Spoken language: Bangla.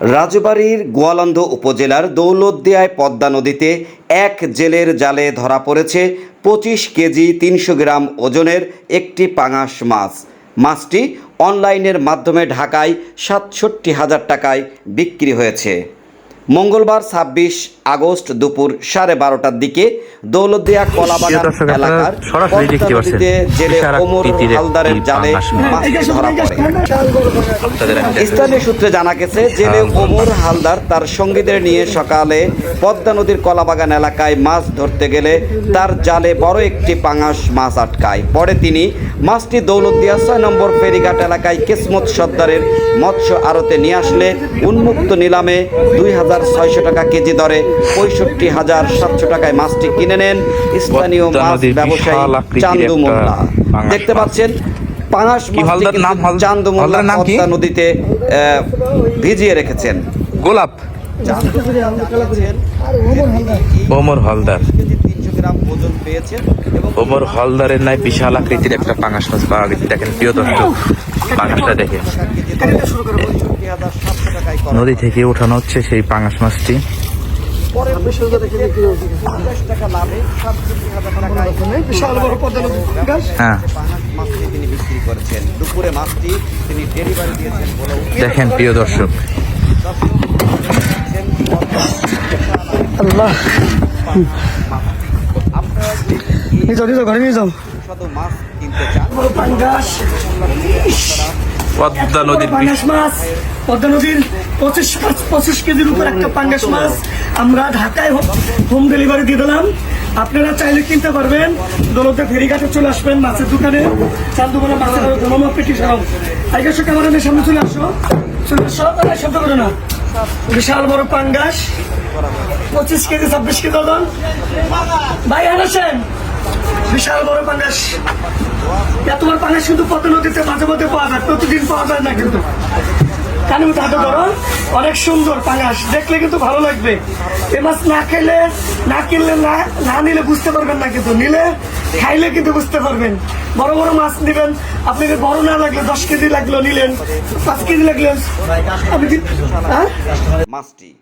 রাজবাড়ীর গোয়ালন্দ উপজেলার দৌলতদিয়ায় পদ্মা নদীতে এক জেলের জালে ধরা পড়েছে পঁচিশ কেজি তিনশো গ্রাম ওজনের একটি পাঙাশ মাছ। মাছটি অনলাইনের মাধ্যমে ঢাকায় সাতষট্টি হাজার টাকায় বিক্রি হয়েছে। মঙ্গলবার ছাব্বিশ আগস্ট দুপুর সাড়ে বারোটার দিকে দৌলতদিয়া কলাবাগান এলাকার নদীতে জেলে ওমর হালদারের জালে মাছ। ধরা পড়ে। স্থানীয় সূত্রে জানা গেছে জেলে ওমর হালদার তার সঙ্গীদের নিয়ে সকালে পদ্মা নদীর কলাবাগান এলাকায় মাছ ধরতে গেলে তার জালে বড় একটি পাঙাশ মাছ আটকায় পরে তিনি মাছটি দৌলতদিয়া ছয় নম্বর ফেরিঘাট এলাকায় কিসমত সর্দারের মৎস্য আড়তে নিয়ে আসলে উন্মুক্ত নিলামে দুই হাজার ছয়শো টাকা কেজি দরে পঁয়ষট্টি হাজার সাতশো টাকায় মাছটি কিনে নেন। স্থানীয় মাছ ব্যবসায়ী চান্দু মোল্লা। দেখতে পাচ্ছেন মাছটি চান্দু মোল্লা পদ্মা নদীতে ভিজিয়ে রেখেছেন। গোলাপ। ওমর হালদার। তিনশো গ্রাম ওজন পেয়েছেন এবং ওমর হালদারের নাই বিশাল আকৃতির একটা পাঙাশ মাছ পাওয়া গেছে। দেখেন প্রিয় দর্শক পাঙাশটা দেখেন নদী থেকে ওঠানো হচ্ছে সেই পাঙাশ মাছটি। হ্যাঁ। দেখেন প্রিয় দর্শক। আল্লাহ। ঘরে নিয়ে যাও। শত মাছ কিনতে চান। পদ্মা নদীর পাঙ্গাস মাছ পদ্মা নদীর পঁচিশ পঁচিশ কেজির উপর একটা পাঙ্গাস মাছ আমরা ঢাকায় হোম ডেলিভারি দিয়ে দিলাম। আপনারা চাইলে কিনতে পারবেন। দৌলতে ফেরিঘাটে চলে আসবেন মাছের দোকানে। চান্দুবেলা মাছের ঘনমা পেটি সব আগে সব ক্যামেরানের সামনে চলে আসো। চলে আসো তাহলে শব্দ করে না। বিশাল বড় পাঙ্গাস। পঁচিশ কেজি ছাব্বিশ কেজি ওজন। ভাই আনাসেন। বিশাল বড় পাঙ্গাস এত বড় পাঙ্গাস কিন্তু পদ্মা নদীতে মাঝে মধ্যে পাওয়া যায়, প্রতিদিন পাওয়া যায় না কিন্তু। কানে মতো হাতে ধরো, অনেক সুন্দর পাঙ্গাস দেখলে কিন্তু ভালো লাগবে। এ মাছ না খেলে, না কিনলে না না নিলে বুঝতে পারবেন না কিন্তু। নিলে, খাইলে কিন্তু বুঝতে পারবেন। বড় বড় মাছ নেবেন। আপনাকে বড় না লাগলে দশ কেজি লাগল নিলেন, পাঁচ কেজি লাগলেন কি- হ্যাঁ? মাছটি